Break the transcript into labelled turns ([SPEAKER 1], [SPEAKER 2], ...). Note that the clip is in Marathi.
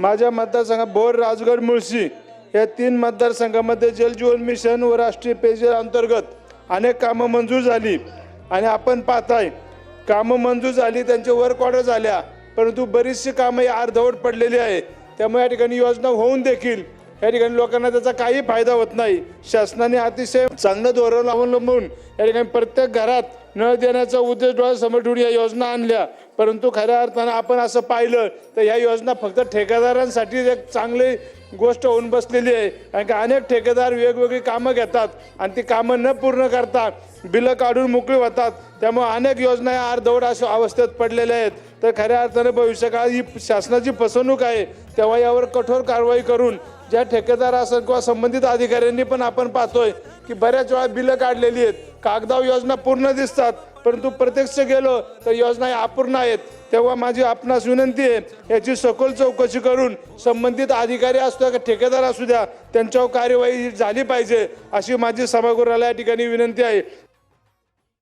[SPEAKER 1] माझ्या मतदारसंघात भोर राजगड मुळशी या तीन मतदारसंघामध्ये जलजीवन मिशन व राष्ट्रीय पेयजल अंतर्गत अनेक कामं मंजूर झाली आणि आपण पाहताय कामं मंजूर झाली त्यांचे वर्क ऑर्डर झाल्या परंतु बरीचशी कामं या अर्धवट पडलेली आहे. त्यामुळे या ठिकाणी योजना होऊन देखील या ठिकाणी लोकांना त्याचा काही फायदा होत नाही. शासनाने अतिशय चांगलं धोरण अवलंबून या ठिकाणी प्रत्येक घरात नळ देण्याचा उद्देश डोळ्यासमोर ठेवून या योजना आणल्या. परंतु खऱ्या अर्थानं आपण असं पाहिलं तर या योजना फक्त ठेकेदारांसाठी एक चांगली गोष्ट होऊन बसलेली आहे. कारण की अनेक ठेकेदार वेगवेगळी कामं घेतात आणि ती कामं न पूर्ण करता बिलं काढून मोकळी होतात. त्यामुळे अनेक योजना या अर्धवट अशा अवस्थेत पडलेल्या आहेत. तर खऱ्या अर्थानं भविष्यकाळात ही शासनाची फसवणूक आहे तेव्हा यावर कठोर कारवाई करून ज्या ठेकेदार असेल किंवा संबंधित अधिकाऱ्यांनी पण आपण पाहतोय की बऱ्याच वेळा बिलं काढलेली आहेत. कागदाव योजना पूर्ण दिसतात परंतु प्रत्यक्ष गेलो तर योजना या अपूर्ण आहेत. तेव्हा माझी आपणास विनंती आहे याची सखोल चौकशी करून संबंधित अधिकारी असू द्या का ठेकेदार असू द्या त्यांच्यावर कार्यवाही झाली पाहिजे अशी माझी सभागृहाला या ठिकाणी विनंती आहे.